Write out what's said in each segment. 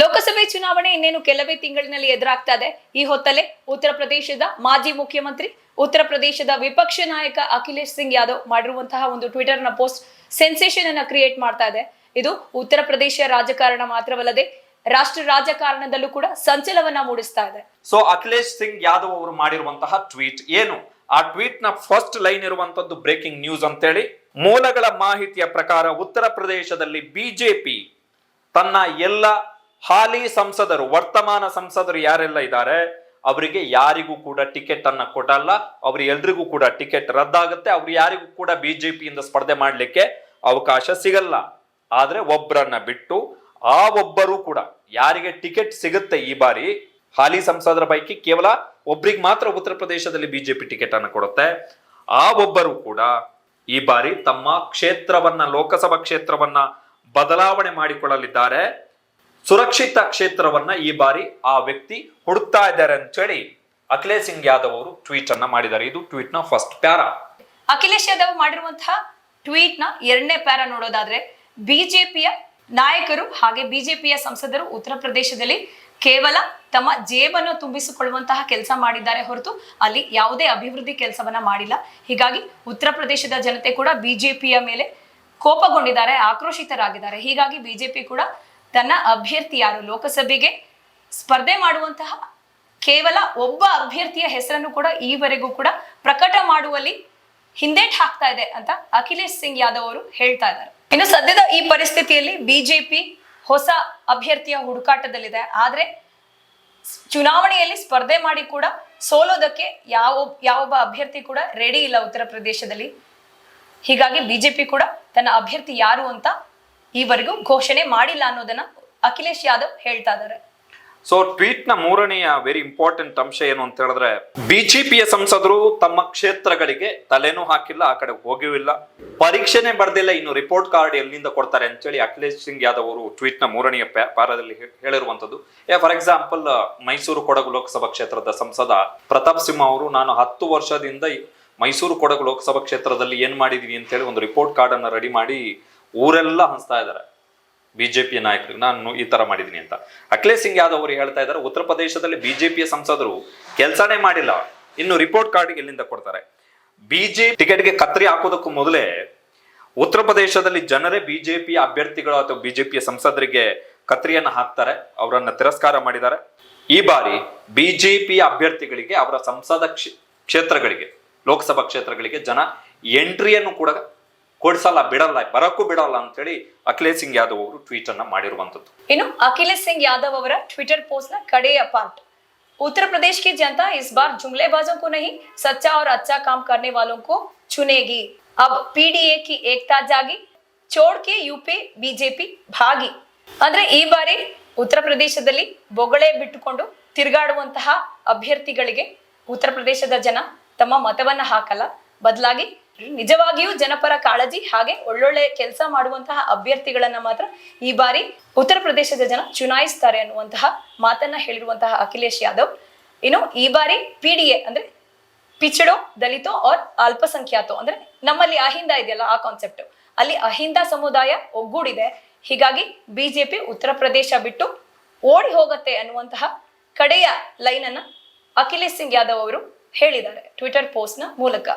ಲೋಕಸಭೆ ಚುನಾವಣೆ ಇನ್ನೇನು ಕೆಲವೇ ತಿಂಗಳಿನಲ್ಲಿ ಎದುರಾಗ್ತಾ ಇದೆ. ಈ ಹೊತ್ತಲ್ಲೇ ಉತ್ತರ ಪ್ರದೇಶದ ಮಾಜಿ ಮುಖ್ಯಮಂತ್ರಿ, ಉತ್ತರ ಪ್ರದೇಶದ ವಿಪಕ್ಷ ನಾಯಕ ಅಖಿಲೇಶ್ ಸಿಂಗ್ ಯಾದವ್ ಮಾಡಿರುವಂತಹ ಒಂದು ಟ್ವಿಟರ್ನ ಪೋಸ್ಟ್ ಸೆನ್ಸೇಷನ್ ಅನ್ನ ಕ್ರಿಯೇಟ್ ಮಾಡ್ತಾ ಇದೆ. ಇದು ಉತ್ತರ ಪ್ರದೇಶ ರಾಜಕಾರಣ ಮಾತ್ರವಲ್ಲದೆ ರಾಷ್ಟ್ರ ರಾಜಕಾರಣದಲ್ಲೂ ಕೂಡ ಸಂಚಲವನ್ನ ಮೂಡಿಸ್ತಾ ಇದೆ. ಸೊ ಅಖಿಲೇಶ್ ಸಿಂಗ್ ಯಾದವ್ ಅವರು ಮಾಡಿರುವಂತಹ ಟ್ವೀಟ್ ಏನು? ಆ ಟ್ವೀಟ್ನ ಫಸ್ಟ್ ಲೈನ್ ಇರುವಂತದ್ದು ಬ್ರೇಕಿಂಗ್ ನ್ಯೂಸ್ ಅಂತೇಳಿ. ಮೂಲಗಳ ಮಾಹಿತಿಯ ಪ್ರಕಾರ ಉತ್ತರ ಪ್ರದೇಶದಲ್ಲಿ ಬಿಜೆಪಿ ತನ್ನ ಎಲ್ಲ ಹಾಲಿ ಸಂಸದರು, ವರ್ತಮಾನ ಸಂಸದರು ಯಾರೆಲ್ಲ ಇದ್ದಾರೆ? ಅವರಿಗೆ ಯಾರಿಗೂ ಕೂಡ ಟಿಕೆಟ್ ಅನ್ನ ಕೊಡಲ್ಲ. ಅವ್ರ ಎಲ್ರಿಗೂ ಕೂಡ ಟಿಕೆಟ್ ರದ್ದಾಗುತ್ತೆ. ಅವ್ರು ಯಾರಿಗೂ ಕೂಡ ಬಿಜೆಪಿಯಿಂದ ಸ್ಪರ್ಧೆ ಮಾಡಲಿಕ್ಕೆ ಅವಕಾಶ ಸಿಗಲ್ಲ. ಆದ್ರೆ ಒಬ್ಬರನ್ನ ಬಿಟ್ಟು ಆ ಒಬ್ಬರು ಕೂಡ ಯಾರಿಗೆ ಟಿಕೆಟ್ ಸಿಗುತ್ತೆ ಈ ಬಾರಿ? ಹಾಲಿ ಸಂಸದರ ಪೈಕಿ ಕೇವಲ ಒಬ್ರಿಗೆ ಮಾತ್ರ ಉತ್ತರ ಪ್ರದೇಶದಲ್ಲಿ ಬಿಜೆಪಿ ಟಿಕೆಟ್ ಅನ್ನು ಕೊಡುತ್ತೆ. ಆ ಒಬ್ಬರು ಕೂಡ ಈ ಬಾರಿ ತಮ್ಮ ಕ್ಷೇತ್ರವನ್ನ, ಲೋಕಸಭಾ ಕ್ಷೇತ್ರವನ್ನ ಬದಲಾವಣೆ ಮಾಡಿಕೊಳ್ಳಲಿದ್ದಾರೆ. ಸುರಕ್ಷಿತ ಕ್ಷೇತ್ರವನ್ನ ಈ ಬಾರಿ ಆ ವ್ಯಕ್ತಿ ಹುಡುಕ್ತಾ ಇದ್ದಾರೆ ಅಂತೇಳಿ ಅಖಿಲೇಶ್ ಸಿಂಗ್ ಯಾದವ್ ಅವರು ಟ್ವೀಟ್ ಅನ್ನ ಮಾಡಿದ್ದಾರೆ. ಇದು ಟ್ವೀಟ್ನ ಫಸ್ಟ್ ಪ್ಯಾರ. ಅಖಿಲೇಶ್ ಯಾದವ್ ಮಾಡಿರುವಂತಹ ಟ್ವೀಟ್ನ ಎರಡನೇ ಪ್ಯಾರ ನೋಡೋದಾದ್ರೆ ಬಿಜೆಪಿಯ ನಾಯಕರು ಹಾಗೆ ಬಿಜೆಪಿಯ ಸಂಸದರು ಉತ್ತರ ಪ್ರದೇಶದಲ್ಲಿ ಕೇವಲ ತಮ್ಮ ಜೇಬನ್ನು ತುಂಬಿಸಿಕೊಳ್ಳುವಂತಹ ಕೆಲಸ ಮಾಡಿದ್ದಾರೆ ಹೊರತು ಅಲ್ಲಿ ಯಾವುದೇ ಅಭಿವೃದ್ಧಿ ಕೆಲಸವನ್ನ ಮಾಡಿಲ್ಲ. ಹೀಗಾಗಿ ಉತ್ತರ ಪ್ರದೇಶದ ಜನತೆ ಕೂಡ ಬಿಜೆಪಿಯ ಮೇಲೆ ಕೋಪಗೊಂಡಿದ್ದಾರೆ, ಆಕ್ರೋಶಿತರಾಗಿದ್ದಾರೆ. ಹೀಗಾಗಿ ಬಿಜೆಪಿ ಕೂಡ ತನ್ನ ಅಭ್ಯರ್ಥಿ ಯಾರು ಲೋಕಸಭೆಗೆ ಸ್ಪರ್ಧೆ ಮಾಡುವಂತಹ ಕೇವಲ ಒಬ್ಬ ಅಭ್ಯರ್ಥಿಯ ಹೆಸರನ್ನು ಕೂಡ ಈವರೆಗೂ ಕೂಡ ಪ್ರಕಟ ಮಾಡುವಲ್ಲಿ ಹಿಂದೇಟ್ ಹಾಕ್ತಾ ಇದೆ ಅಂತ ಅಖಿಲೇಶ್ ಸಿಂಗ್ ಯಾದವ್ ಅವರು ಹೇಳ್ತಾ ಇದ್ದಾರೆ. ಇನ್ನು ಸದ್ಯದ ಈ ಪರಿಸ್ಥಿತಿಯಲ್ಲಿ ಬಿಜೆಪಿ ಹೊಸ ಅಭ್ಯರ್ಥಿಯ ಹುಡುಕಾಟದಲ್ಲಿದೆ. ಆದ್ರೆ ಚುನಾವಣೆಯಲ್ಲಿ ಸ್ಪರ್ಧೆ ಮಾಡಿ ಕೂಡ ಸೋಲೋದಕ್ಕೆ ಯಾವ ಯಾವೊಬ್ಬ ಅಭ್ಯರ್ಥಿ ಕೂಡ ರೆಡಿ ಇಲ್ಲ ಉತ್ತರ ಪ್ರದೇಶದಲ್ಲಿ. ಹೀಗಾಗಿ ಬಿಜೆಪಿ ಕೂಡ ತನ್ನ ಅಭ್ಯರ್ಥಿ ಯಾರು ಅಂತ ಈವರೆಗೂ ಘೋಷಣೆ ಮಾಡಿಲ್ಲ ಅನ್ನೋದನ್ನ ಅಖಿಲೇಶ್ ಯಾದವ್ ಹೇಳ್ತಾ ಇದ್ದಾರೆ. ಸೊ ಟ್ವೀಟ್ನ ಮೂರನೆಯ ವೆರಿ ಇಂಪಾರ್ಟೆಂಟ್ ಅಂಶ ಏನು ಅಂತ ಹೇಳಿದ್ರೆ ಬಿಜೆಪಿಯ ಸಂಸದರು ತಮ್ಮ ಕ್ಷೇತ್ರಗಳಿಗೆ ತಲೆನೂ ಹಾಕಿಲ್ಲ, ಆ ಕಡೆ ಹೋಗಿಯೂ ಇಲ್ಲ. ಪರೀಕ್ಷೆನೆ ಬರ್ದಿಲ್ಲ, ಇನ್ನು ರಿಪೋರ್ಟ್ ಕಾರ್ಡ್ ಎಲ್ಲಿಂದ ಕೊಡ್ತಾರೆ ಅಂತೇಳಿ ಅಖಿಲೇಶ್ ಸಿಂಗ್ ಯಾದವ್ ಅವರು ಟ್ವೀಟ್ನ ಮೂರನೆಯ ಪಾರದಲ್ಲಿ ಹೇಳಿರುವಂತದ್ದು ಫಾರ್ ಎಕ್ಸಾಂಪಲ್ ಮೈಸೂರು ಕೊಡಗು ಲೋಕಸಭಾ ಕ್ಷೇತ್ರದ ಸಂಸದ ಪ್ರತಾಪ್ ಸಿಂಹ ಅವರು, ನಾನು ಹತ್ತು ವರ್ಷದಿಂದ ಮೈಸೂರು ಕೊಡಗು ಲೋಕಸಭಾ ಕ್ಷೇತ್ರದಲ್ಲಿ ಏನ್ ಮಾಡಿದೀನಿ ಅಂತೇಳಿ ಒಂದು ರಿಪೋರ್ಟ್ ಕಾರ್ಡ್ ಅನ್ನ ರೆಡಿ ಮಾಡಿ ಊರೆಲ್ಲ ಹಂಚ್ತಾ ಇದ್ದಾರೆ. ಬಿಜೆಪಿಯ ನಾಯಕರಿಗೆ. ನಾನು ಈ ತರ ಮಾಡಿದ್ದೀನಿ ಅಂತ. ಅಖಿಲೇಶ್ ಸಿಂಗ್ ಯಾದವ್ ಅವರು ಹೇಳ್ತಾ ಇದ್ದಾರೆ, ಉತ್ತರ ಪ್ರದೇಶದಲ್ಲಿ ಬಿಜೆಪಿಯ ಸಂಸದರು ಕೆಲಸನೇ ಮಾಡಿಲ್ಲ. ಇನ್ನು ರಿಪೋರ್ಟ್ ಕಾರ್ಡ್ ಎಲ್ಲಿಂದ ಕೊಡ್ತಾರೆ? ಬಿಜೆಪಿ ಟಿಕೆಟ್ಗೆ ಕತ್ತರಿ ಹಾಕೋದಕ್ಕೂ ಮೊದಲೇ ಉತ್ತರ ಪ್ರದೇಶದಲ್ಲಿ ಜನರೇ ಬಿಜೆಪಿ ಅಭ್ಯರ್ಥಿಗಳು ಅಥವಾ ಬಿಜೆಪಿಯ ಸಂಸದರಿಗೆ ಕತ್ರಿಯನ್ನ ಹಾಕ್ತಾರೆ, ಅವರನ್ನ ತಿರಸ್ಕಾರ ಮಾಡಿದ್ದಾರೆ. ಈ ಬಾರಿ ಬಿಜೆಪಿ ಅಭ್ಯರ್ಥಿಗಳಿಗೆ, ಅವರ ಸಂಸದ ಕ್ಷೇ- ಕ್ಷೇತ್ರಗಳಿಗೆ, ಲೋಕಸಭಾ ಕ್ಷೇತ್ರಗಳಿಗೆ ಜನ ಎಂಟ್ರಿಯನ್ನು ಕೂಡ ಕೊಡಿಸಲ್ಲ ಬಿಡಲ್ಲ ಬರಕ್ಕೂ ಬಿಡಲ್ಲ ಅಂತೇಳಿ ಅಖಿಲೇಶ್ ಸಿಂಗ್ ಯಾದವ್ ಅವರು ಟ್ವೀಟ್ ಅನ್ನ ಮಾಡಿರುವಂತದ್ದು ಇನ್ನು ಅಖಿಲೇಶ್ सिंह यादव ಅವರ ಟ್ವಿಟರ್ पोस्ट ನ ಕಡೆಯ ಪಾರ್ಟ್ उत्तर प्रदेश की जनता इस बार जुमलेबाजों को नहीं सच्चा और अच्छा काम करने वालों को चुनेगी अब पीडीए की एकता जागी छोड़ के ಯುಪಿ ಬಿಜೆಪಿ ಭಾಗಿ ಅಂದ್ರೆ ಈ ಬಾರಿ ಉತ್ತರ ಪ್ರದೇಶದಲ್ಲಿ ಬೊಗಳೆ ಬಿಟ್ಟುಕೊಂಡು ತಿರುಗಾಡುವಂತಹ ಅಭ್ಯರ್ಥಿಗಳಿಗೆ ಉತ್ತರ ಪ್ರದೇಶದ ಜನ ತಮ್ಮ ಮತವನ್ನ ಹಾಕಲ್ಲ ಬದಲಾಗಿ ನಿಜವಾಗಿಯೂ ಜನಪರ ಕಾಳಜಿ ಹಾಗೆ ಒಳ್ಳೊಳ್ಳೆ ಕೆಲಸ ಮಾಡುವಂತಹ ಅಭ್ಯರ್ಥಿಗಳನ್ನ ಮಾತ್ರ ಈ ಬಾರಿ ಉತ್ತರ ಪ್ರದೇಶದ ಜನ ಚುನಾಯಿಸ್ತಾರೆ ಅನ್ನುವಂತಹ ಮಾತನ್ನ ಹೇಳಿರುವಂತಹ ಅಖಿಲೇಶ್ ಯಾದವ್. ಇನ್ನು ಈ ಬಾರಿ ಪಿ ಡಿ ಎ ಅಂದ್ರೆ ಪಿಚಡೋ, ದಲಿತೋ ಆರ್ ಅಲ್ಪಸಂಖ್ಯಾತೋ ಅಂದ್ರೆ ನಮ್ಮಲ್ಲಿ ಅಹಿಂದ ಇದೆಯಲ್ಲ ಆ ಕಾನ್ಸೆಪ್ಟ್ ಅಲ್ಲಿ ಅಹಿಂದ ಸಮುದಾಯ ಒಗ್ಗೂಡಿದೆ. ಹೀಗಾಗಿ ಬಿಜೆಪಿ ಉತ್ತರ ಪ್ರದೇಶ ಬಿಟ್ಟು ಓಡಿ ಹೋಗತ್ತೆ ಅನ್ನುವಂತಹ ಕಡೆಯ ಲೈನ್ ಅನ್ನ ಅಖಿಲೇಶ್ ಸಿಂಗ್ ಯಾದವ್ ಅವರು ಹೇಳಿದ್ದಾರೆ ಟ್ವಿಟರ್ ಪೋಸ್ಟ್ನ ಮೂಲಕ.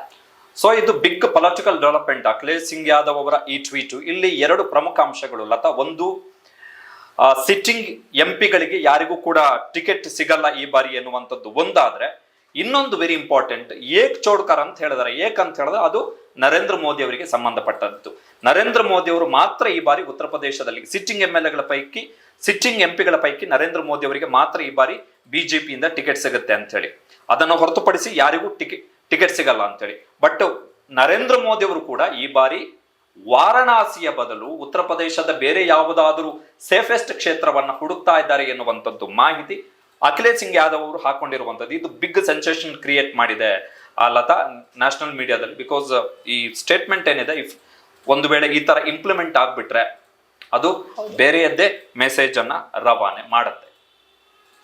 ಸೊ ಇದು big political development. Akhilesh Singh Yadav ಅವರ ಈ ಟ್ವೀಟ್. ಇಲ್ಲಿ ಎರಡು ಪ್ರಮುಖ ಅಂಶಗಳು. ಲತಾ, ಒಂದು ಸಿಟ್ಟಿಂಗ್ ಎಂ ಪಿಗಳಿಗೆ ಯಾರಿಗೂ ಕೂಡ ಟಿಕೆಟ್ ಸಿಗಲ್ಲ ಈ ಬಾರಿ ಎನ್ನುವಂಥದ್ದು ಒಂದಾದ್ರೆ, ಇನ್ನೊಂದು ವೆರಿ ಇಂಪಾರ್ಟೆಂಟ್ ಏಕ್ ಚೋಡ್ಕರ್ ಅಂತ ಹೇಳಿದಾರೆ. ಏಕ್ ಅಂತ ಹೇಳಿದ್ರೆ ಅದು ನರೇಂದ್ರ ಮೋದಿ ಅವರಿಗೆ ಸಂಬಂಧಪಟ್ಟದ್ದು. ನರೇಂದ್ರ ಮೋದಿ ಅವರು ಮಾತ್ರ ಈ ಬಾರಿ ಉತ್ತರ ಪ್ರದೇಶದಲ್ಲಿ, ಸಿಟ್ಟಿಂಗ್ ಎಂ ಎಲ್ ಎಗಳ ಪೈಕಿ, ಸಿಟ್ಟಿಂಗ್ ಎಂ ಪಿಗಳ ಪೈಕಿ ನರೇಂದ್ರ ಮೋದಿ ಅವರಿಗೆ ಮಾತ್ರ ಈ ಬಾರಿ ಬಿಜೆಪಿಯಿಂದ ಟಿಕೆಟ್ ಸಿಗುತ್ತೆ ಅಂತ ಹೇಳಿ. ಅದನ್ನು ಹೊರತುಪಡಿಸಿ ಯಾರಿಗೂ ಟಿಕೆಟ್ ಟಿಕೆಟ್ ಸಿಗಲ್ಲ ಅಂತೇಳಿ. ಬಟ್ ನರೇಂದ್ರ ಮೋದಿ ಅವರು ಕೂಡ ಈ ಬಾರಿ ವಾರಣಾಸಿಯ ಬದಲು ಉತ್ತರ ಪ್ರದೇಶದ ಬೇರೆ ಯಾವುದಾದರೂ ಸೇಫೆಸ್ಟ್ ಕ್ಷೇತ್ರವನ್ನ ಹುಡುಕ್ತಾ ಇದ್ದಾರೆ ಎನ್ನುವಂಥದ್ದು ಮಾಹಿತಿ ಅಖಿಲೇಶ್ ಸಿಂಗ್ ಯಾದವ್ ಅವರು ಹಾಕೊಂಡಿರುವಂಥದ್ದು. ಇದು ಬಿಗ್ ಸೆನ್ಸೇಷನ್ ಕ್ರಿಯೇಟ್ ಮಾಡಿದೆ ಆ ಲತಾ ನ್ಯಾಷನಲ್ ಮೀಡಿಯಾದಲ್ಲಿ ಬಿಕಾಸ್ ಈ ಸ್ಟೇಟ್ಮೆಂಟ್ ಏನಿದೆ ಇಫ್ ಒಂದು ವೇಳೆ ಈ ತರ ಇಂಪ್ಲಿಮೆಂಟ್ ಆಗ್ಬಿಟ್ರೆ ಅದು ಬೇರೆಯದ್ದೇ ಮೆಸೇಜ್ ಅನ್ನ ರವಾನೆ ಮಾಡುತ್ತೆ.